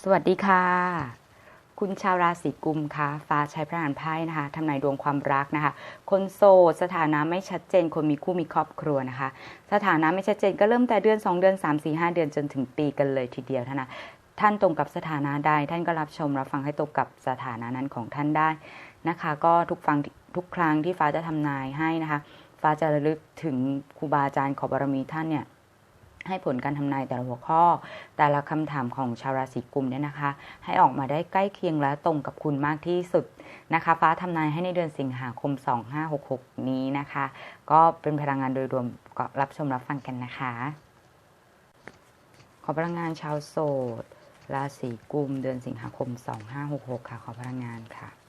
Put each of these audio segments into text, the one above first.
สวัสดีค่ะ คุณชาวราศีกุมค่ะฟ้าใช้พระหานไพ่นะคะทำนายดวงความรักนะคะ คนโสดสถานะไม่ชัดเจน คนมีคู่มีครอบครัวนะคะ สถานะไม่ชัดเจนก็เริ่มแต่เดือน 2 เดือน 3 4 5 เดือนจนถึงปีกันเลยทีเดียวท่านะท่านตรงกับสถานะใดท่านก็รับชมรับฟังให้ตรงกับสถานะนั้นของท่านได้นะคะ ก็ทุกฟังทุกครั้งที่ฟ้าจะทำนายให้นะคะ ฟ้าจะระลึกถึงครูบาอาจารย์ขอบารมีท่านเนี่ย ให้ผลการทำนายแต่ละหัวข้อ แต่ละคำถามของชาวราศีกุมเนี่ยนะคะ ให้ออกมาได้ใกล้เคียงและตรงกับคุณมากที่สุดนะคะ ฟ้าทำนายให้ในเดือนสิงหาคม 2566 นี้นะคะ ก็เป็นพลังงานโดยรวมก็รับชมรับฟังกันนะคะ ขอพลังงานชาวโสดราศีกุม เดือนสิงหาคม 2566 ค่ะ ขอพลังงานค่ะ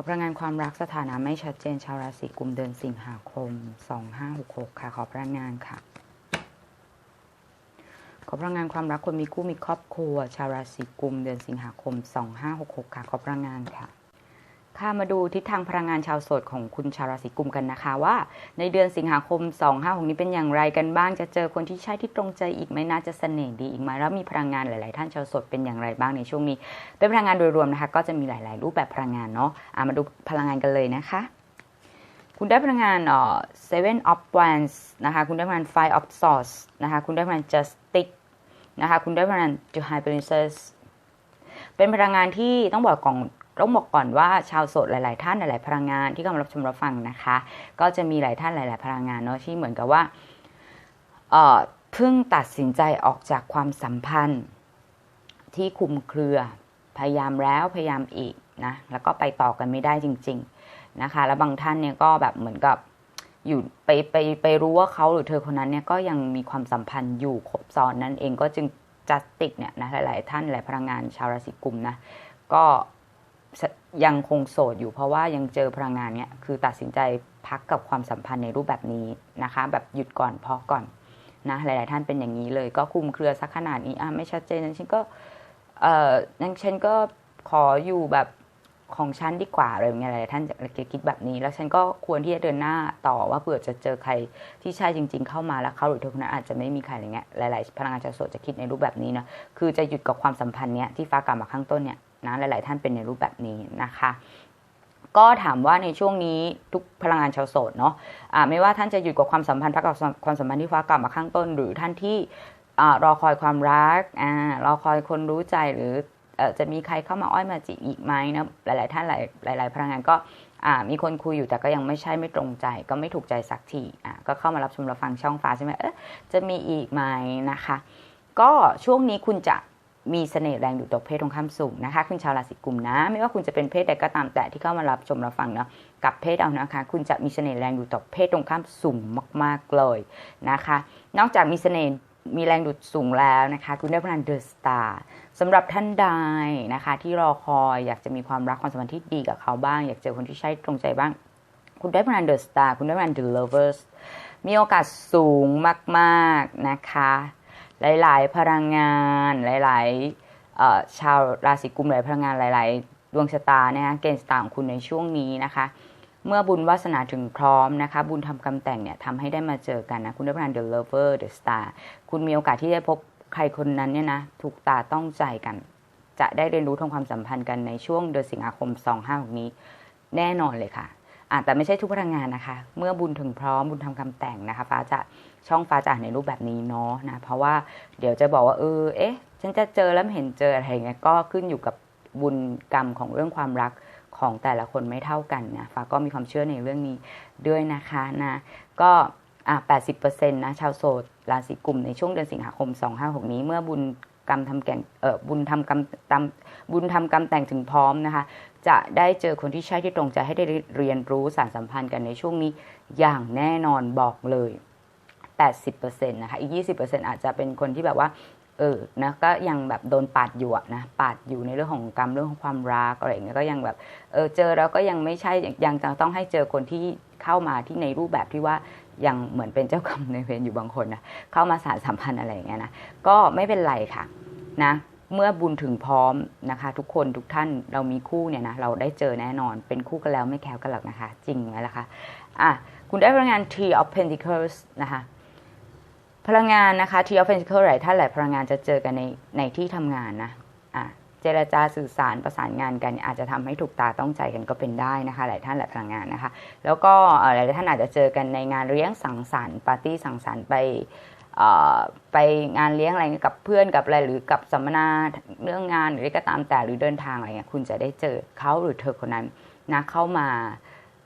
ขอพลังงานความรักสถานะไม่ชัดเจนชาวราศีกุมเดือนสิงหาคม 2566 ค่ะ ขอพลังงานค่ะ ขอพลังงานความรักคนมีคู่มีครอบครัว ชาวราศีกุมเดือนสิงหาคม 2566 ค่ะ ขอพลังงานค่ะ ค่ะมาดูทิศทางพลังงานชาวโสดของคุณชาวราศีกุมกันนะคะว่า ในเดือนสิงหาคม 256 นี้เป็นอย่างไรกันบ้างจะเจอคนที่ใช่ที่ตรงใจอีกไหมน่าจะเสน่ห์ดีอีกไหมแล้วมีพลังงานหลาย ๆ ท่านชาวโสดเป็นอย่างไรบ้างในช่วงนี้ เป็นพลังงานโดยรวมนะคะ ก็จะมีหลาย ๆ รูปแบบพลังงานเนาะะมาดูพลังงานกันเลยนะคะ คุณได้พลังงานเอ่อ seven of wands นะคะคุณได้พลังงาน five of swords นะคะคุณได้พลังงาน justice นะคะคุณได้พลังงาน the high princess เป็นพลังงานที่ต้องบอกก่อน ต้องบอกก่อนว่าชาวโสดหลาย ๆ ท่านหลาย ๆ พลังงานที่กำลังรับชมรับฟังนะคะ ก็จะมีหลายท่านหลาย ๆ พลังงานเนาะที่เหมือนกับว่าเอ่อเพิ่งตัดสินใจออกจากความสัมพันธ์ที่คุมเครือพยายามแล้วพยายามอีกนะแล้วก็ไปต่อกันไม่ได้จริง ๆนะคะ แล้วบางท่านเนี่ยก็แบบเหมือนกับอยู่ไปไปไปรู้ว่าเขาหรือเธอคนนั้นเนี่ยก็ยังมีความสัมพันธ์อยู่ครบซ้อนนั่นเองก็จึงจัดติกเนี่ยนะหลาย ๆ ท่านหลายพลังงานชาวราศีกุมนะก็ ยังคงโสดอยู่เพราะว่ายังเจอพลังงานเนี่ยคือตัดสินใจพักกับความสัมพันธ์ในรูปแบบนี้นะคะ แบบหยุดก่อนพอก่อนนะหลาย ๆ ท่านเป็นอย่างนี้เลย ก็คุมเครือสักขนาดนี้อะไม่ชัดเจนนั้นฉันก็เอ่อนั้นฉันก็ขออยู่แบบของฉันดีกว่าอะไรอย่างเงี้ยหลายท่านจะคิดแบบนี้ แล้วฉันก็ควรที่จะเดินหน้าต่อว่าเผื่อจะเจอใครที่ใช่จริง ๆ เข้ามาแล้วเขาหรือเธอคนนั้นอาจจะไม่มีใครอะไรเงี้ยหลาย ๆ พลังงานชาวโสดจะคิดในรูปแบบนี้นะคือจะหยุดกับความสัมพันธ์เนี้ยที่ฟ้ากล่าวมาข้างต้นเนี่ย นะหลาย ๆ ท่านเป็นในรูปแบบนี้นะคะ ก็ถามว่าในช่วงนี้ทุกพลังงานชาวโสดเนาะะไม่ว่าท่านจะหยุดกับความสัมพันธ์พักกับความสัมพันธ์ที่ฟ้ากล่าวมาข้างต้น หรือท่านที่รอคอยความรักอรอคอยคนรู้ใจหรือจะมีใครเข้ามาอ้อยมาจีบอีกไหมนะหลาย ๆ ท่านหลายหลาย ๆ พลังงานก็มีคนคุยอยู่แต่ก็ยังไม่ใช่ไม่ตรงใจ ก็ไม่ถูกใจสักทีก็เข้ามารับชมรับฟังช่องฟ้าใช่ไหมเออจะมีอีกไหมนะคะ ก็ช่วงนี้คุณจะ มีเสน่ห์แรงดูดตกเพศตรงข้ามสูงนะคะ คุณชาวราศีกุมนะ ไม่ว่าคุณจะเป็นเพศใดก็ตามแต่ที่เข้ามารับชมรับฟังเนาะกับเพศเอานะคะ คุณจะมีเสน่ห์แรงดูดตกเพศตรงข้ามสูงมาก ๆเลยนะคะ นอกจากมีเสน่ห์มีแรงดูดสูงแล้วนะคะ คุณได้พลังเดอะสตาร์สำหรับท่านใดนะคะ ที่รอคอยอยากจะมีความรักความสัมพันธ์ที่ดีกับเขาบ้าง อยากเจอคนที่ใช่ตรงใจบ้าง คุณได้พลังเดอะสตาร์คุณได้พลังเดอะเลเวอร์สมีโอกาสสูงมาก ๆ นะคะ หลาย ๆ พลังงาน หลายๆชาวราศีกุมหลายพลังงานหลาย ๆ ดวงชะตานะคะเกณฑ์สตาของคุณในช่วงนี้นะคะ เมื่อบุญวาสนาถึงพร้อมนะคะ บุญทำกรรมแต่งเนี่ยทำให้ได้มาเจอกันนะ คุณได้พลัง The Lover The Star คุณมีโอกาสที่จะพบใครคนนั้นเนี่ยนะถูกตาต้องใจกัน จะได้เรียนรู้ทางความสัมพันธ์กันในช่วงเดือนสิงหาคม 2566นี้ แน่นอนเลยค่ะ แต่ไม่ใช่ทุกพลังงานนะคะ เมื่อบุญถึงพร้อมบุญทำคำแต่งนะคะ ฟ้าจะช่องฟ้าจะในรูปแบบนี้เนาะนะ เพราะว่าเดี๋ยวจะบอกว่าเออเอ๊ะ ฉันจะเจอแล้วเห็นเจออะไรเงี้ยก็ขึ้นอยู่กับบุญกรรมของเรื่องความรักของแต่ละคนไม่เท่ากันนะฟ้าก็มีความเชื่อในเรื่องนี้ด้วยนะคะนะก็อะ80%นะชาวโสดราศีกุมในช่วงเดือนสิงหาคม 256 นี้เมื่อบุญ กรรมทำแก่งเออบุญทำกรรมตามบุญทำกรรมแต่งถึงพร้อมนะคะ จะได้เจอคนที่ใช่ที่ตรงใจให้ได้เรียนรู้สารสัมพันธ์กันในช่วงนี้อย่างแน่นอนบอกเลย 80%นะคะอีก 20%อาจจะเป็นคนที่แบบว่าเออ นะ ก็ยังแบบโดนปาดอยู่นะ ปาดอยู่ในเรื่องของกรรม เรื่องของความรักอะไรอย่างเงี้ย ก็ยังแบบ เออ เจอแล้วก็ยังไม่ใช่ ยังจะต้องให้เจอคนที่เข้ามาที่ในรูปแบบที่ว่า ยังเหมือนเป็นเจ้ากรรมในเวรอยู่บางคนนะเข้ามาสารสัมพันธ์อะไรอย่างเงี้ยนะก็ไม่เป็นไรค่ะนะเมื่อบุญถึงพร้อมนะคะ ทุกคนทุกท่านเรามีคู่เนี่ยนะเราได้เจอแน่นอนเป็นคู่กันแล้วไม่แคล้วกันหรอกนะคะ จริงไหมล่ะคะอะคุณได้พลังงาน Tree of Pentacles นะคะพลังงานนะคะที่ออฟฟิศเคิลหลายท่านหลายพลังงานจะเจอกันในในที่ทำงานนะอะ จรจาสื่อสารประสานงานกัน อาจจะทำให้ถูกตาต้องใจกันก็เป็นได้นะคะ หลายท่านหลายพลังงานนะคะ แล้วก็หลายท่านอาจจะเจอกันในงานเลี้ยงสังสรรค์ปาร์ตี้สังสรรค์ไปไปงานเลี้ยงอะไรกับเพื่อนกับอะไรหรือกับสัมมนาเรื่องงานหรือก็ตามแต่หรือเดินทางอะไรเงี้ยคุณจะได้เจอเขาหรือเธอคนนั้นนะเข้ามา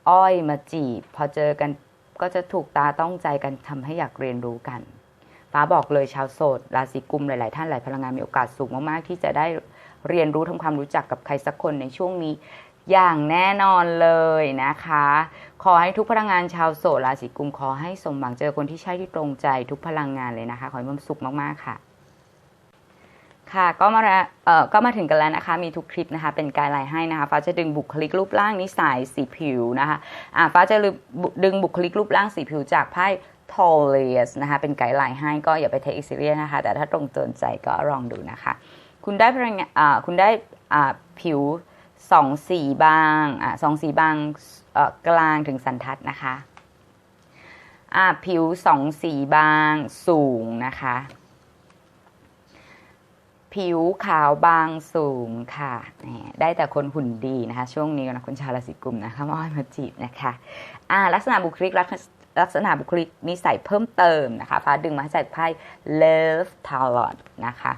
อ้อยมาจีบ พอเจอกันก็จะถูกตาต้องใจกันทำให้อยากเรียนรู้กันฟ้าบอกเลยชาวโสดราศีกุมหลาย ๆ ท่านหลายพลังงานมีโอกาสสูงมาก ๆ ที่จะได้ เรียนรู้ทำความรู้จักกับใครสักคนในช่วงนี้ อย่างแน่นอนเลยนะคะ ขอให้ทุกพลังงานชาวโสดราศีกุมขอให้สมหวังเจอคนที่ใช่ที่ตรงใจทุกพลังงานเลยนะคะ ขอให้มีความสุขมากๆค่ะค่ะก็มาเอ่อก็มาถึงกันแล้วนะคะ มีทุกคลิปนะคะ เป็นไกด์ไลน์ให้นะคะ ฟ้าจะดึงบุคลิกรูปร่างนิสัยสีผิวนะคะ อ่าฟ้าจะดึงบุคลิกรูปร่างสีผิวจากไพ่ t o l i u s นะคะ เป็นไกด์ไลน์ให้ก็อย่าไปเทคอิสเรียนะคะ แต่ถ้าตรงเตือนใจก็ลองดูนะคะ คุณได้พลังอ่าคุณได้ผิวสองสีบางอสองสีบางกลางถึงสันทัดนะคะผิวสองสีบางสูงนะคะ ผิวขาวบางสูงค่ะได้แต่คนหุ่นดีนะคะ ช่วงนี้นะคุณชาวราศีกุมนะคะมาอ้อยมาจีบนะคะอ่าลักษณะบุคลิกลักษณะบุคลิกนิสัยเพิ่มเติมนะคะฟ้าดึงมาจากไพ่ Love Talent นะคะ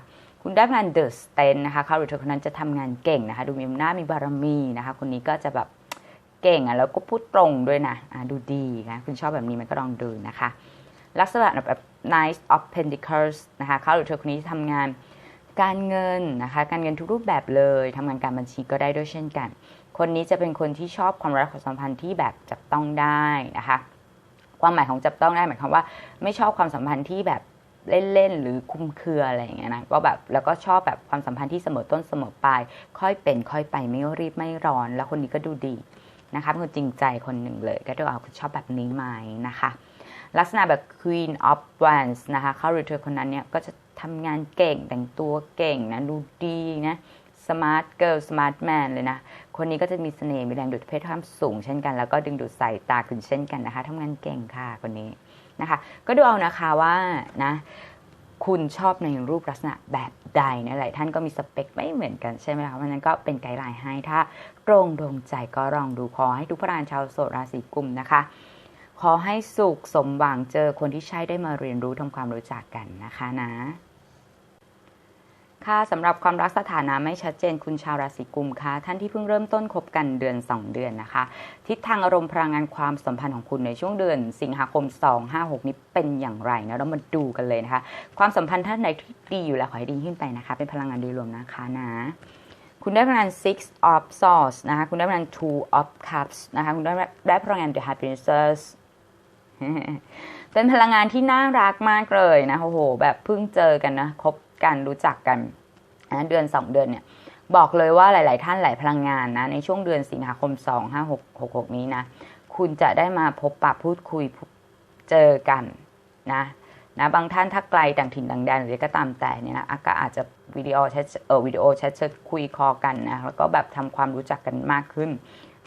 คุณได้พลันเดอะสเตนนะคะเขาหรือเธอคนนั้นจะทำงานเก่งนะคะ ดูมีหน้ามีบารมีนะคะ คนนี้ก็จะแบบเก่งอะแล้วก็พูดตรงด้วยนะะดูดีนะคุณชอบแบบนี้มันก็ลองดูนะคะ ลักษณะแบบ Nice of Pentacles นะคะเขาหรือเธอคนนี้ทำงานการเงินนะคะ การเงินทุกรูปแบบเลยทำงานการบัญชีก็ได้ด้วยเช่นกัน คนนี้จะเป็นคนที่ชอบความรักความสัมพันธ์ที่แบบจับต้องได้นะคะ ความหมายของจับต้องได้หมายความว่า ไม่ชอบความสัมพันธ์ที่แบบ เล่นๆหรือคุมเครืออะไรอย่างเงี้ยนะก็แบบแล้วก็ชอบแบบความสัมพันธ์ที่เสมอต้นเสมอปลายค่อยเป็นค่อยไปไม่รีบไม่ร้อน แล้วคนนี้ก็ดูดีนะคะเป็นคนจริงใจคนหนึ่งเลย ก็ดูเอาชอบแบบนี้ไหมนะคะ ลักษณะแบบ Queen of Wands นะคะเขาหรือเธอคนนั้นเนี่ยก็จะทำงานเก่งแต่งตัวเก่งนะดูดีนะสมาร์ทเกิร์ลสมาร์ทแมนเลยนะ คนนี้ก็จะมีเสน่ห์มีแรงดูดเพศท่ามสูงเช่นกัน แล้วก็ดึงดูดสายตาคุณเช่นกันนะคะทำงานเก่งค่ะคนนี้ นะคะ ก็ดูเอานะคะว่านะคุณชอบในรูปลักษณะแบบใดนะหลายท่านก็มีสเปคไม่เหมือนกันใช่ไหมคะเพราะนั้นก็เป็นไกด์ไลน์ให้ถ้าตรงดวงใจก็ลองดูขอให้ทุกพระราชาวโสดราศีกุมนะคะ ขอให้สุขสมหวังเจอคนที่ใช่ได้มาเรียนรู้ทำความรู้จักกันนะคะนะ ค่ะสำหรับความรักสถานะไม่ชัดเจนคุณชาวราศีกุมค่ะท่านที่เพิ่งเริ่มต้นคบกันเดือน 2 เดือนนะคะ ทิศทางอารมณ์พลังงานความสัมพันธ์ของคุณในช่วงเดือน สิงหาคม 256 นี้เป็นอย่างไรนะเรามาดูกันเลยนะคะ ความสัมพันธ์ท่านใดที่ดีอยู่แล้วขอให้ดีขึ้นไปนะคะ เป็นพลังงานโดยรวมนะคะนะคุณได้พลังงาน six of swords นะคะ คุณได้พลังงาน two of cups นะคะ คุณได้ได้พลังงาน the happiness เป็นพลังงานที่น่ารักมากเลยนะ โอ้โห แบบเพิ่งเจอกันนะ คบ กันรู้จักกันนะเดือน 2 เดือนเนี่ยบอกเลยว่าหลาย ๆ ท่านหลายพลังงานนะในช่วงเดือนสิงหาคม 2 5 6 6 6 นี้นะคุณจะได้มาพบปะพูดคุยเจอกันนะนะบางท่านถ้าไกลต่างถิ่นต่างแดนหรือก็ตามแต่เนี่ยนะก็อาจจะวิดีโอแชทเออวิดีโอแชทคุยคอกันนะแล้วก็แบบทำความรู้จักกันมากขึ้น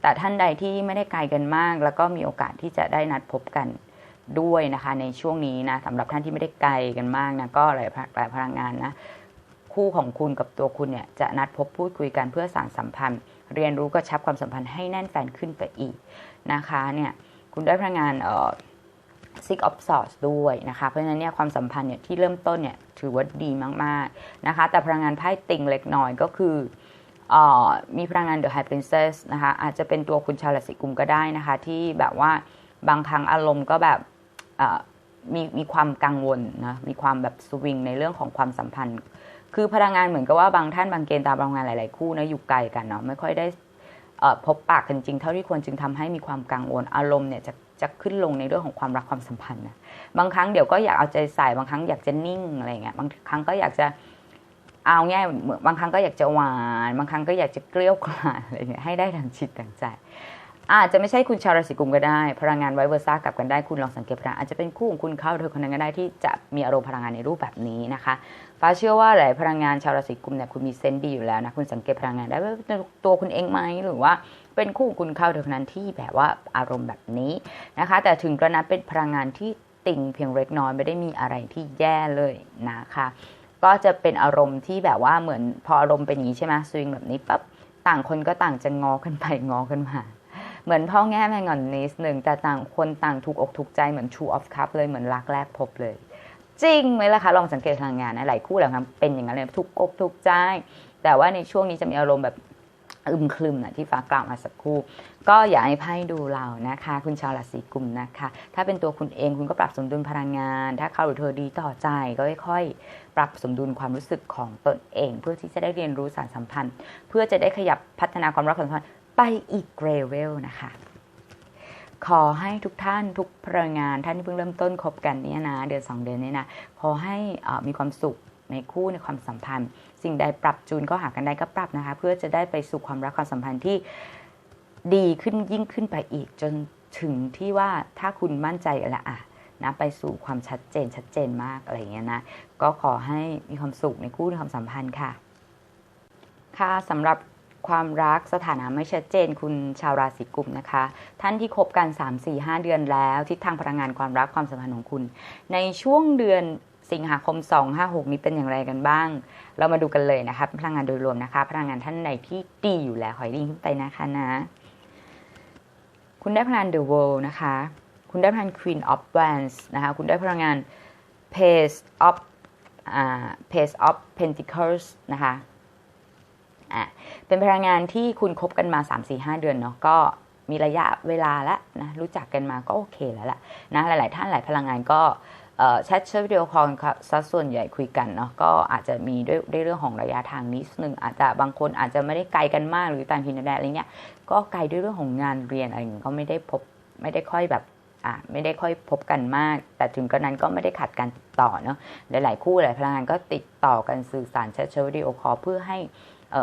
แต่ท่านใดที่ไม่ได้ไกลกันมาก แล้วก็มีโอกาสที่จะได้นัดพบกัน ด้วยนะคะในช่วงนี้นะสำหรับท่านที่ไม่ได้ไกลกันมากนะก็หลายหลายพลังงานนะคู่ของคุณกับตัวคุณเนี่ยจะนัดพบพูดคุยกันเพื่อสานสัมพันธ์ เรียนรู้กระชับความสัมพันธ์ให้แน่นแฟนขึ้นไปอีกนะคะเนี่ยคุณได้พลังงานเอ่อ six of swords ด้วยนะคะ เพราะฉะนั้นเนี่ยความสัมพันธ์เนี่ยที่เริ่มต้นเนี่ยถือว่าดีมากๆนะคะ แต่พลังงานไพ่ติงเล็กน้อยก็คืออมีพลังงาน The High Princess นะคะ อาจจะเป็นตัวคุณชาวราศีกุมก็ได้นะคะ ที่แบบว่าบางครั้งอารมณ์ก็แบบ มีมีความกังวลนะมีความแบบสวิงในเรื่องของความสัมพันธ์ คือพลังงานเหมือนกับว่าบางท่านบางเกณฑ์ตามพลังงานหลาย ๆ คู่นะอยู่ไกลกันเนาะไม่ค่อยได้พบปากกันจริงเท่าที่ควรจึงทำให้มีความกังวลอารมณ์เนี่ยจะจะขึ้นลงในเรื่องของความรักความสัมพันธ์นะบางครั้งเดี๋ยวก็อยากเอาใจใส่บางครั้งอยากจะนิ่งอะไรเงี้ยบางครั้งก็อยากจะเอาง่ายบางครั้งก็อยากจะหวาน บางครั้งก็อยากจะเกลี้ยวกล่อมอะไรเงี้ยให้ได้ดังจิตดังใจ อาจจะไม่ใช่คุณชาวราศีกุมก็ได้ พลังงานไวเวอร์ซ่ากับกันได้คุณลองสังเกตพลังอาจจะเป็นคู่ของคุณเข้าเธอคนนั้นก็ได้ที่จะมีอารมณ์พลังงานในรูปแบบนี้นะคะฟ้าเชื่อว่าหลายพลังงานชาวราศีกุมเนี่ยคุณมีเซนต์ดีอยู่แล้วนะคุณสังเกตพลังงานได้ว่าตัวคุณเองไหมหรือว่าเป็นคู่คุณเข้าเธอคนนั้นที่แบบว่าอารมณ์แบบนี้นะคะ แต่ถึงกระนั้นเป็นพลังงานที่ติ่งเพียงเล็กน้อยไม่ได้มีอะไรที่แย่เลยนะคะก็จะเป็นอารมณ์ที่แบบว่าเหมือนพออารมณ์เป็นอย่างนี้ใช่ไหมสวิงแบบนี้ปั๊บต่างคนก็ต่างจะงอกันไปงอกันมา เหมือนพ่อแง่แม่งอนนิดหนึ่งแต่ต่างคนต่างถูกอกถูกใจเหมือน True of Cup เลยเหมือนรักแรกพบเลย จริงไหมล่ะคะลองสังเกตพลังงานนะหลายคู่หลายครั้งเป็นอย่างนั้นเลยถูกอกถูกใจ แต่ว่าในช่วงนี้จะมีอารมณ์แบบอึมครึมนะที่ฟ้ากล่าวมาสักครู่ ก็อยากให้ไพ่ดูเรานะคะ คุณชาวราศีกุมนะคะ ถ้าเป็นตัวคุณเองคุณก็ปรับสมดุลพลังงาน ถ้าเขาหรือเธอดีต่อใจก็ค่อยๆปรับสมดุลความรู้สึกของตนเอง เพื่อที่จะได้เรียนรู้สารสัมพันธ์ เพื่อจะได้ขยับพัฒนาความรักความสัมพันธ์ ไปอีกเลเวลนะคะ ขอให้ทุกท่านทุกพลังงานท่านที่เพิ่งเริ่มต้นคบกันเนี่ยนะเดือนสองเดือนเนี่ยนะขอให้อ่ามีความสุขในคู่ในความสัมพันธ์ สิ่งใดปรับจูนก็หากันได้ก็ปรับนะคะ เพื่อจะได้ไปสู่ความรักความสัมพันธ์ที่ดีขึ้นยิ่งขึ้นไปอีกจนถึงที่ว่าถ้าคุณมั่นใจแล้วอะนะไปสู่ความชัดเจนชัดเจนมากอะไรเงี้ยนะก็ขอให้มีความสุขในคู่ในความสัมพันธ์ค่ะ ค่ะสำหรับ ความรักสถานะไม่ชัดเจน คุณชาวราศีกุมนะคะ ท่านที่คบกัน 3 4 5 เดือนแล้วทิศทางพลังงานความรักความสัมพันธ์ของคุณ ในช่วงเดือนสิงหาคม 256 นี้เป็นอย่างไรกันบ้าง เรามาดูกันเลยนะคะพลังงานโดยรวมนะคะ พลังงานท่านไหนที่ดีอยู่แล้วขอให้ดีขึ้นไปนะคะนะ คุณได้พลังงาน The World นะคะ คุณได้พลัง Queen of Wands นะคะ คุณได้พลังงาน Page of อ่า Page of Pentacles นะคะ อะเป็นพลังงานที่คุณคบกันมา 3-4-5 เดือนเนาะก็มีระยะเวลาแล้วนะรู้จักกันมาก็โอเคแล้วล่ะนะหลาย ๆ ท่านหลายพลังงานก็แชทเชิญวิดีโอคอลซะส่วนใหญ่คุยกันเนาะก็อาจจะมีด้วยด้วยเรื่องของระยะทางนิดนึงอาจจะบางคนอาจจะไม่ได้ไกลกันมากหรือต่างถิ่นแดนอะไรเงี้ยก็ไกลด้วยเรื่องของงานเรียนอะไรอย่างเงี้ยก็ไม่ได้พบไม่ได้ค่อยแบบอะไม่ได้ค่อยพบกันมาก แต่ถึงกระนั้นก็ไม่ได้ขัดการติดต่อเนาะหลาย ๆ คู่หลายพลังงานก็ติดต่อกันสื่อสารแชทเชิญวิดีโอคอลเพื่อให้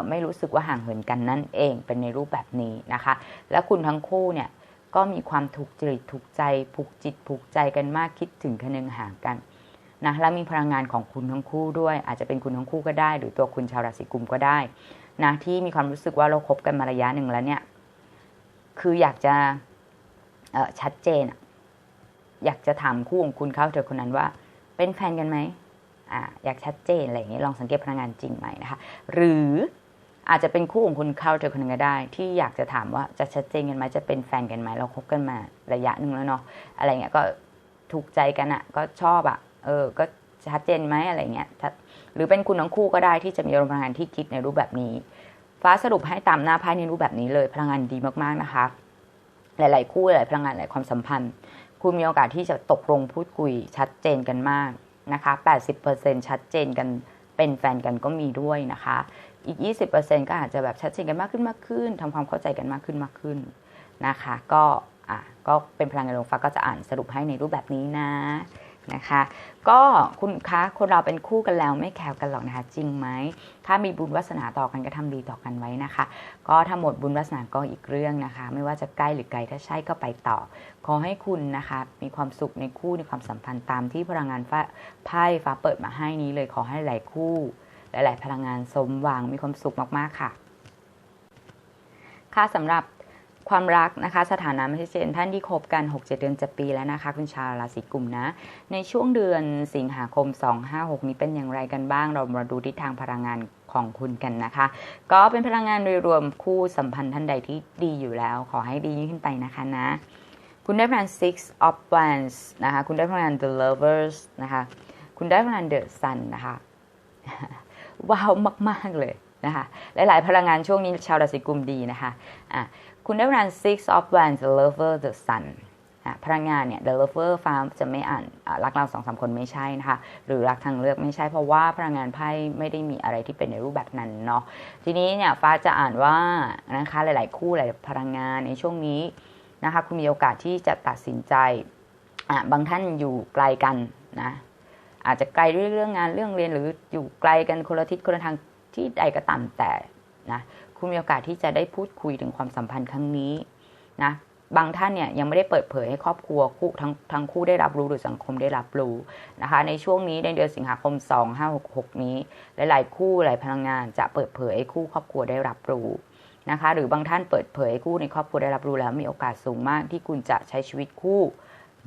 ไม่รู้สึกว่าห่างเหินกันนั่นเองเป็นในรูปแบบนี้นะคะ และคุณทั้งคู่เนี่ยก็มีความถูกจริตถูกใจผูกจิตผูกใจกันมากคิดถึงคนึงห่างกันนะและมีพลังงานของคุณทั้งคู่ด้วย อาจจะเป็นคุณทั้งคู่ก็ได้ หรือตัวคุณชาวราศีกุมก็ได้นะที่มีความรู้สึกว่าเราครบกันมาระยะหนึ่งแล้วเนี่ยคืออยากจะชัดเจนอยากจะถามคู่ของคุณเขาเธอคนนั้นว่า เป็นแฟนกันไหม ออยากชัดเจนอะไรอย่างนี้ลองสังเกตพลังงานจริงไหมนะคะหรืออาจจะเป็นคู่ของคุณเข้าเธอคนนึงก็ได้ ที่อยากจะถามว่าจะชัดเจนกันไหมจะเป็นแฟนกันไหมเราคบกันมาระยะหนึ่งแล้วเนาะอะไรเงี้ยก็ถูกใจกันอะ่ะก็ชอบอะ่ะเออก็ชัดเจนไหมอะไรเงี้ยหรือเป็นคุณทั้งคู่ก็ได้ที่จะมีอารมณ์พลังงานที่คิดในรูปแบบนี้ ฟ้าสรุปให้ตามหน้าไพ่ในรูปแบบนี้เลยพลังงานดีมากๆนะคะ หลาย ๆ คู่หลายพลังงานหลายความสัมพันธ์ คุณมีโอกาสที่จะตกลงพูดคุยชัดเจนกันมาก นะคะ 80%ชัดเจนกันเป็นแฟนกันก็มีด้วยนะคะ อีก 20%ก็อาจจะแบบชัดเจนกันมากขึ้นมากขึ้นทำความเข้าใจกันมากขึ้นมากขึ้นนะคะ ก็อะก็เป็นพลังงานลงฟ้าก็จะอ่านสรุปให้ในรูปแบบนี้นะ นะคะ ก็คุณคะคนเราเป็นคู่กันแล้วไม่แคร์กันหรอกนะคะ จริงไหม ถ้ามีบุญวาสนาต่อกันก็ทำดีต่อกันไว้นะคะ ก็ถ้าหมดบุญวาสนาก็อีกเรื่องนะคะ ไม่ว่าจะใกล้หรือไกลถ้าใช่ก็ไปต่อ ขอให้คุณนะคะ มีความสุขในคู่ในความสัมพันธ์ตามที่พลังงานไพ่ฟ้าเปิดมาให้นี้เลยขอให้หลายคู่หลาย ๆ พลังงานสมหวังมีความสุขมากๆค่ะ ค่ะสำหรับ ความรักนะคะ สถานะไม่ใช่เจนท่านที่คบกัน 6-7 เดือนจะปีแล้วนะคะ คุณชาวราศีกุมนะ ในช่วงเดือนสิงหาคม 256 นี้เป็นอย่างไรกันบ้าง เรามาดูทิศทางพลังงานของคุณกันนะคะ ก็เป็นพลังงานโดยรวมคู่สัมพันธ์ท่านใดที่ดีอยู่แล้ว ขอให้ดียิ่งขึ้นไปนะคะนะ คุณได้พลัง six of wands นะคะ คุณได้พลัง the lovers นะคะ คุณได้พลัง the sun นะคะ ว้าวมาก ๆ เลยนะคะ หลาย ๆ พลังงานช่วงนี้ชาวราศีกุมดีนะคะอะ คุณได้พลัง six of wands the lover the sun พลังงานเนี่ย the lover ฟ้าจะไม่อ่านรักเราสองสามคนไม่ใช่นะคะ หรือรักทางเลือกไม่ใช่ เพราะว่าพลังงานไพ่ไม่ได้มีอะไรที่เป็นในรูปแบบนั้นเนาะทีนี้เนี่ยฟ้าจะอ่านว่านะคะหลาย ๆ คู่หลายพลังงานในช่วงนี้นะคะคุณมีโอกาสที่จะตัดสินใจอะบางท่านอยู่ไกลกันนะอาจจะไกลด้วยเรื่องงานเรื่องเรียนหรืออยู่ไกลกันคนละทิศคนละทางที่ใดก็ตามแต่ นะคุณมีโอกาสที่จะได้พูดคุยถึงความสัมพันธ์ครั้งนี้นะบางท่านเนี่ยยังไม่ได้เปิดเผยให้ครอบครัวคู่ทั้งทั้งคู่ได้รับรู้หรือสังคมได้รับรู้นะคะในช่วงนี้ในเดือนสิงหาคม 2566 นี้หลาย ๆ คู่หลายพลังงานจะเปิดเผยให้คู่ครอบครัวได้รับรู้นะคะหรือบางท่านเปิดเผยให้คู่ในครอบครัวได้รับรู้แล้วมีโอกาสสูงมากที่คุณจะใช้ชีวิตคู่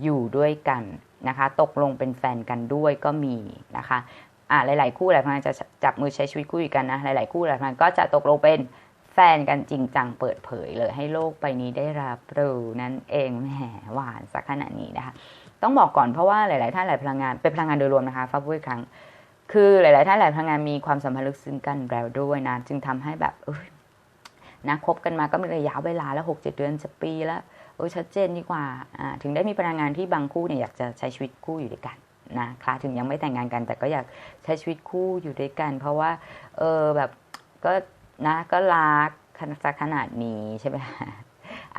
อยู่ด้วยกันนะคะตกลงเป็นแฟนกันด้วยก็มีนะคะ อ่าหลาย ๆ คู่หลายพลังจะจับมือใช้ชีวิตคู่กันนะ หลาย ๆ คู่หลายพลังก็จะตกลงเป็นแฟนกันจริงจังเปิดเผยเลย ให้โลกใบนี้ได้รับรู้นั่นเองแหมหวานสักขนาดนี้นะคะ ต้องบอกก่อนเพราะว่าหลาย ๆ ท่านหลายพลังงานเป็นพลังงานโดยรวมนะคะฟ้าพูดอีกครั้ง คือหลาย ๆ ท่านหลายพลังงานมีความสัมพันธ์ลึกซึ้งกันแล้วด้วยนะจึงทำให้แบบเออนะคบกันมาก็มีระยะเวลาแล้วหกเจ็ดเดือนจะปีแล้วเออชัดเจนดีกว่าอ่า ถึงได้มีพลังงานที่บางคู่เนี่ยอยากจะใช้ชีวิตคู่อยู่ด้วยกัน นะคะถึงยังไม่แต่งงานกัน แต่ก็อยากใช้ชีวิตคู่อยู่ด้วยกัน เพราะว่า เออแบบก็นะก็รักขนาดนี้ใช่ไหม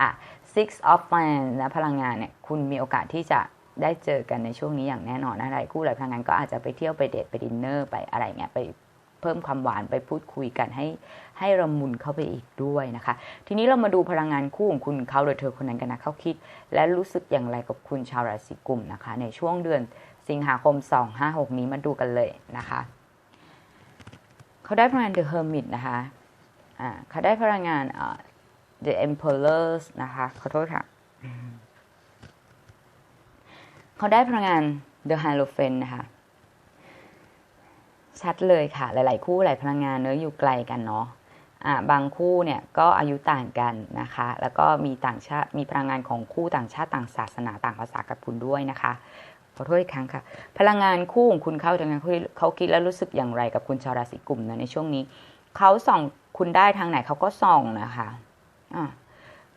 อะ six of wands นะพลังงานเนี่ยคุณมีโอกาสที่จะได้เจอกันในช่วงนี้อย่างแน่นอนนะหลายคู่หลายพลังงานก็อาจจะไปเที่ยวไปเดทไปดินเนอร์ไปอะไรเงี้ยไปเพิ่มความหวานไปพูดคุยกันให้ให้ระมุนเข้าไปอีกด้วยนะคะ ทีนี้เรามาดูพลังงานคู่ของคุณเขาหรือเธอคนนั้นกันนะเขาคิด และรู้สึกอย่างไรกับคุณชาวราศีกุมนะคะ ในช่วงเดือน สิงหาคม 256 นี้มาดูกันเลยนะคะ เขาได้พลังงาน The Hermit นะคะอ่าเขาได้พลังงาน The Emperors นะคะขอโทษค่ะ เขาได้พลังงาน The Hierophant นะคะชัดเลยค่ะ หลาย ๆ คู่หลายพลังงานเนื้ออยู่ไกลกันเนาะบางคู่เนี่ยก็อายุต่างกันนะคะ แล้วก็มีต่างชาติมีพลังงานของคู่ต่างชาติต่างศาสนาต่างภาษากับคุณด้วยนะคะ ขอโทษอีกครั้งค่ะ พลังงานคู่ของคุณเขาทางงานเขาคิดแล้วรู้สึกอย่างไรกับคุณชาวราศีกุมนะในช่วงนี้เขาส่องคุณได้ทางไหนเขาก็ส่องนะคะอ่า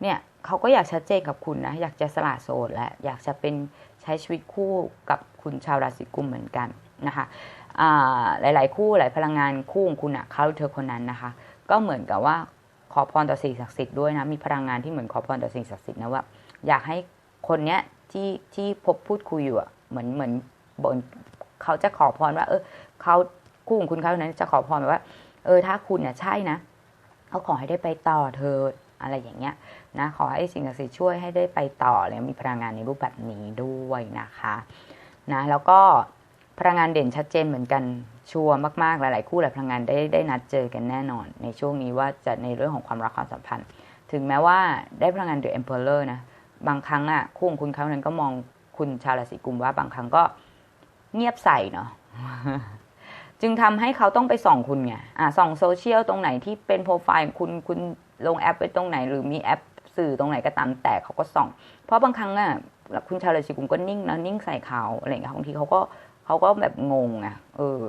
เนี่ยเขาก็อยากชัดเจนกับคุณนะอยากจะสละโสดและอยากจะเป็นใช้ชีวิตคู่กับคุณชาวราศีกุมเหมือนกันนะคะหลาย ๆ คู่หลายพลังงานคู่ของคุณอะเขาเธอคนนั้นนะคะ ก็เหมือนกับว่าขอพรต่อสิ่งศักดิ์สิทธิ์ด้วยนะมีพลังงานที่เหมือนขอพรต่อสิ่งศักดิ์สิทธิ์นะว่าอยากให้คนเนี้ยที่ที่พบพูดคุยอยู่อะ เหมือนเหมือนบนเขาจะขอพรว่า เออเขาคู่ของคุณเขานั้น จะขอพรแบบว่า เออ ถ้าคุณเนี่ยใช่นะเขาขอให้ได้ไปต่อเธออะไรอย่างเงี้ยนะขอให้สิ่งศักดิ์สิทธิ์ช่วยให้ได้ไปต่อเลยมีพลังงานในรูปแบบนี้ด้วยนะคะนะแล้วก็พลังงานเด่นชัดเจนเหมือนกันชัวร์มากๆหลาย ๆ คู่หลายพลังงานได้ได้นัดเจอกันแน่นอน ในช่วงนี้ว่าจะในเรื่องของความรักความสัมพันธ์ ถึงแม้ว่าได้พลังงานเดอะเอ็มเพลเลอร์นะบางครั้งอะคู่ของคุณเขานั้นก็มอง คุณชาวราศีกุมว่าบางครั้งก็เงียบใส่เนาะจึงทำให้เขาต้องไปส่องคุณไงอ่าส่องโซเชียลตรงไหนที่เป็นโปรไฟล์คุณคุณลงแอปไปตรงไหน หรือมีแอปสื่อตรงไหนก็ตามแต่เขาก็ส่อง เพราะบางครั้งอะคุณชาวราศีกุมก็นิ่งนะนิ่งใส่เขาอะไรอย่างเงี้ยบางทีเขาก็ เขาก็แบบงงอะ เออ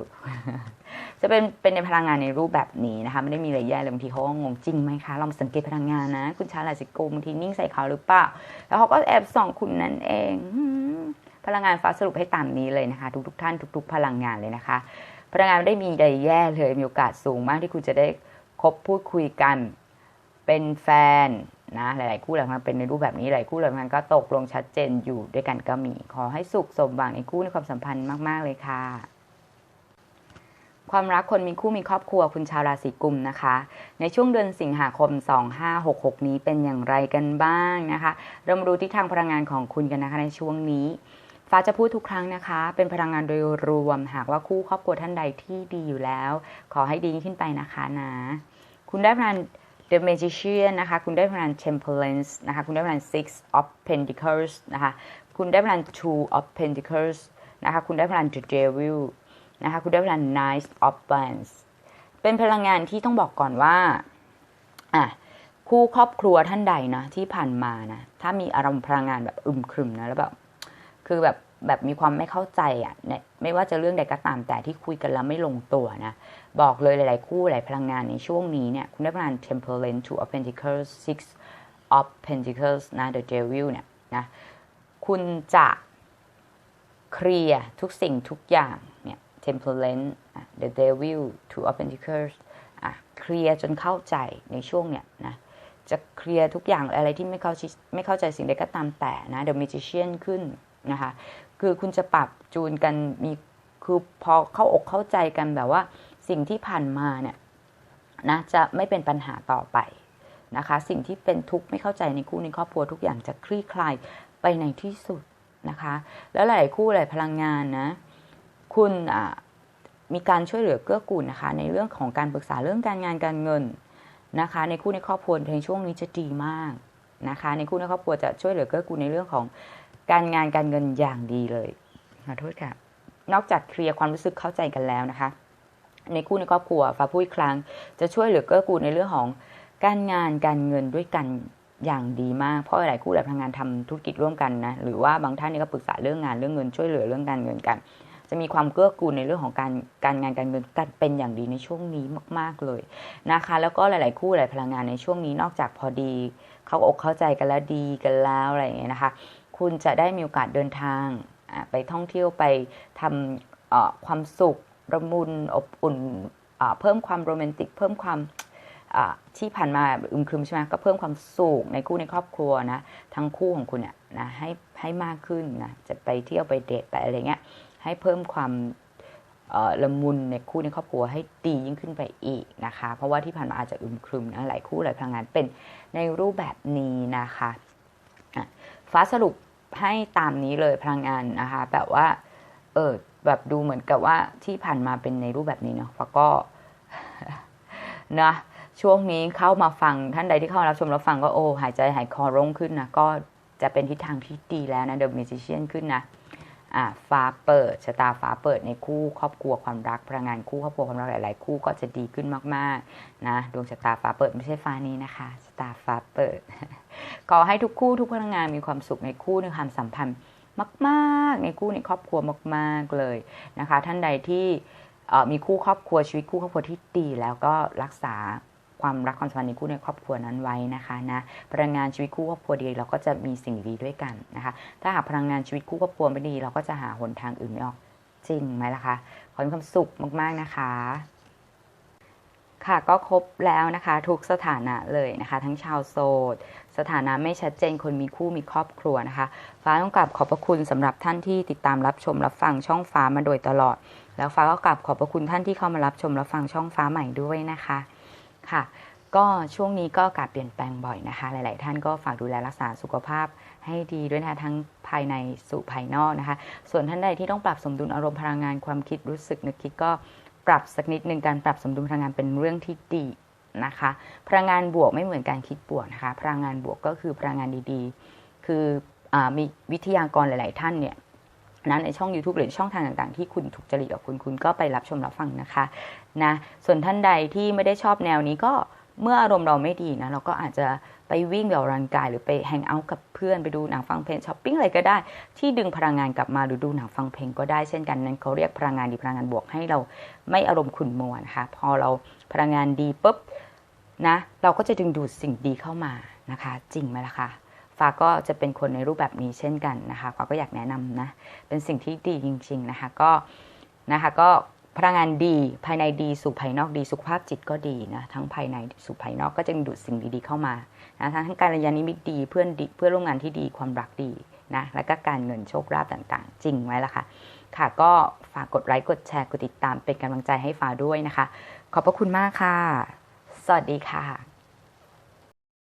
จะเป็นเป็นในพลังงานในรูปแบบนี้นะคะ ไม่ได้มีอะไรแย่เลยบางทีเขาก็งงจริงไหมคะเราสังเกตพลังงานนะ คุณชาวราศีกุมบางทีนิ่งใส่เขาหรือเปล่า แล้วเขาก็แอบส่องคุณนั่นเอง พลังงานฟ้าสรุปให้ตามนี้เลยนะคะ ทุกๆทท่านทุก ๆ พลังงานเลยนะคะ พลังงานไม่ได้มีใดแย่เลย มีโอกาสสูงมากที่คุณจะได้คบพูดคุยกัน เป็นแฟน นะหลาย ๆ คู่หลังมันเป็นในรูปแบบนี้หลายคู่หลังมันก็ตกลงชัดเจนอยู่ด้วยกันก็มี ขอให้สุขสมหวังในคู่ในความสัมพันธ์มาก ๆ เลยค่ะ ความรักคนมีคู่มีครอบครัวคุณชาวราศีกุมนะคะ ในช่วงเดือนสิงหาคม 2566 นี้เป็นอย่างไรกันบ้างนะคะ เรามาดูทิศทางพลังงานของคุณกันนะคะในช่วงนี้ฟ้าจะพูดทุกครั้งนะคะ เป็นพลังงานโดยรวม หากว่าคู่ครอบครัวท่านใดที่ดีอยู่แล้ว ขอให้ดีขึ้นไปนะคะนะ คุณได้พลัง The Magician นะคะ คุณได้พลัง Temperance นะคะ คุณได้พลัง Six of Pentacles นะคะ คุณได้พลัง Two of Pentacles นะคะ คุณได้พลัง The Devil นะคะ คุณได้พลัง Knight of Wands เป็นพลังงานที่ต้องบอกก่อนว่า อะ คู่ครอบครัวท่านใดนะที่ผ่านมานะ ถ้ามีอารมณ์พลังงานแบบอึมครึมนะ แล้วแบบ คือแบบ แบบมีความไม่เข้าใจอะเนี่ยไม่ว่าจะเรื่องใดก็ตามแต่ที่คุยกันแล้วไม่ลงตัวนะ บอกเลยหลาย ๆ คู่หลายพลังงานในช่วงนี้เนี่ยคุณได้พลัง Temperance to of Pentacles Six of Pentacles นะ The Devil เนี่ยนะคุณจะเคลียร์ทุกสิ่งทุกอย่างเนี่ย Temperance The Devil to of Pentacles อะเคลียร์จนเข้าใจในช่วงเนี่ยนะจะเคลียร์ทุกอย่างอะไรที่ไม่เข้าไม่เข้าใจสิ่งใดก็ตามแต่นะ The Magician ขึ้นนะคะ คือคุณจะปรับจูนกันมีคือพอเข้าอกเข้าใจกันแบบว่า สิ่งที่ผ่านมาเนี่ยนะจะไม่เป็นปัญหาต่อไปนะคะ สิ่งที่เป็นทุกข์ไม่เข้าใจในคู่ในครอบครัวทุกอย่างจะคลี่คลายไปในที่สุดนะคะ แล้วหลายคู่หลายพลังงานนะ คุณมีการช่วยเหลือเกื้อกูลนะคะ ในเรื่องของการปรึกษาเรื่องการงานการเงินนะคะ ในคู่ในครอบครัวในช่วงนี้จะดีมากนะคะ ในคู่ในครอบครัวจะช่วยเหลือเกื้อกูลในเรื่องของ การงานการเงินอย่างดีเลยขอโทษค่ะ นอกจากเคลียร์ความรู้สึกเข้าใจกันแล้วนะคะ ในคู่ในครอบครัวฟ้าพูดอีกครั้ง จะช่วยเหลือเกื้อกูลในเรื่องของการงานการเงินด้วยกันอย่างดีมากเพราะหลายคู่หลายพลังงานทำธุรกิจร่วมกันนะหรือว่าบางท่านนี่ก็ปรึกษาเรื่องงานเรื่องเงินช่วยเหลือเรื่องการเงินกัน จะมีความเกื้อกูลในเรื่องของการการงานการเงินกันเป็นอย่างดีในช่วงนี้มาก ๆเลยนะคะ แล้วก็หลาย ๆ คู่หลายพลังงานในช่วงนี้นอกจากพอดี เขาอกเข้าใจกันแล้วดีกันแล้วอะไรอย่างเงี้ยนะคะ คุณจะได้มีโอกาสเดินทาง ไปท่องเที่ยวไปทำความสุขระมุนอบอุ่นเพิ่มความโรแมนติก เพิ่มความที่ผ่านมาอึมครึมใช่ไหมก็เพิ่มความสุขในคู่ในครอบครัวนะทั้งคู่ของคุณเนี่ยนะให้ให้มากขึ้นนะจะไปเที่ยวไปเดทไปอะไรเงี้ยให้เพิ่มความละมุนในคู่ในครอบครัวให้ดียิ่งขึ้นไปอีกนะคะ เพราะว่าที่ผ่านมาอาจจะอึมครึมนะหลายคู่หลายพลังงานเป็นในรูปแบบนี้นะคะฟ้าสรุป ให้ตามนี้เลยพลังงานนะคะ แบบว่า เออแบบดูเหมือนกับว่าที่ผ่านมาเป็นในรูปแบบนี้เนาะแล้วก็นะช่วงนี้เข้ามาฟังท่านใดที่เข้ารับชมรับฟังก็โอ้หายใจหายคอร่งขึ้นนะก็จะเป็นทิศทางที่ดีแล้วนะเดอะมิจิเชียนขึ้นนะ ฟ้าเปิดชะตาฟ้าเปิดในคู่ครอบครัวความรักพลังงานคู่ครอบครัวความรักหลาย ๆ คู่ก็จะดีขึ้นมากๆนะดวงชะตาฟ้าเปิดไม่ใช่ฟ้านี้นะคะชะตาฟ้าเปิด ขอให้ทุกคู่ทุกพลังงานมีความสุขในคู่ในความสัมพันธ์มาก ๆ ในคู่ในครอบครัวมาก ๆ เลยนะคะ ท่านใดที่มีคู่ครอบครัวชีวิตคู่ครอบครัวที่ดีแล้วก็รักษา ความรักความสัมพันธ์ในคู่ในครอบครัวนั้นไว้นะคะนะพลังงานชีวิตคู่ครอบครัวดีเราก็จะมีสิ่งดีด้วยกันนะคะ ถ้าหากพลังงานชีวิตคู่ครอบครัวไม่ดี เราก็จะหาหนทางอื่นไม่ออกจริงไหมล่ะคะขอให้ความสุขมากๆนะคะค่ะก็ครบแล้วนะคะ ทุกสถานะเลยนะคะ ทั้งชาวโสดสถานะไม่ชัดเจนคนมีคู่มีครอบครัวนะคะ ฟ้าต้องกลับขอบพระคุณสำหรับท่านที่ติดตามรับชมรับฟังช่องฟ้ามาโดยตลอด แล้วฟ้าก็กลับขอบพระคุณท่านที่เข้ามารับชมรับฟังช่องฟ้าใหม่ด้วยนะคะ ค่ะ ก็ช่วงนี้ก็การเปลี่ยนแปลงบ่อยนะคะ หลาย ๆ ท่านก็ฝากดูแลรักษาสุขภาพให้ดีด้วยนะคะทั้งภายในสู่ภายนอกนะคะ ส่วนท่านใดที่ต้องปรับสมดุลอารมณ์พลังงานความคิดรู้สึกนึกคิดก็ปรับสักนิดหนึ่งการปรับสมดุลพลังงานเป็นเรื่องที่ดีนะคะ พลังงานบวกไม่เหมือนการคิดบวกนะคะ พลังงานบวกก็คือพลังงานดีๆ คืออมีวิทยากรหลาย ๆ ท่านเนี่ยนะในช่อง YouTube หรือช่องทางต่าง ๆ ที่คุณถูกจริตกับคุณคุณก็ไปรับชมรับฟังนะคะ นะส่วนท่านใดที่ไม่ได้ชอบแนวนี้ก็เมื่ออารมณ์เราไม่ดีนะเราก็อาจจะไปวิ่งออกกำลังกายหรือไปแฮงเอาท์กับเพื่อนไปดูหนังฟังเพลงช้อปปิ้งอะไรก็ได้ ที่ดึงพลังงานกลับมาหรือดูหนังฟังเพลงก็ได้เช่นกันนั้นเขาเรียกพลังงานดีพลังงานบวกให้เราไม่อารมณ์ขุ่นมัวนะคะพอเราพลังงานดีปุ๊บนะเราก็จะดึงดูดสิ่งดีเข้ามานะคะ จริงไหมล่ะคะฟ้าก็จะเป็นคนในรูปแบบนี้เช่นกันนะคะฟ้าก็อยากแนะนำนะเป็นสิ่งที่ดีจริง ๆนะคะก็นะคะก็ พลังงานดีภายในดีสู่ภายนอกดีสุขภาพจิตก็ดีนะทั้งภายในสู่ภายนอกก็จะดูดสิ่งดีๆเข้ามานะทั้งการยานิมิตดีเพื่อนเพื่อร่วมงานที่ดีความรักดีนะแล้วก็การเงินโชคลาภต่างๆ จริงไหมล่ะคะค่ะ ก็ฝากกดไลค์กดแชร์กดติดตามเป็นกำลังใจให้ฟ้าด้วยนะคะ ขอบพระคุณมากค่ะ สวัสดีค่ะ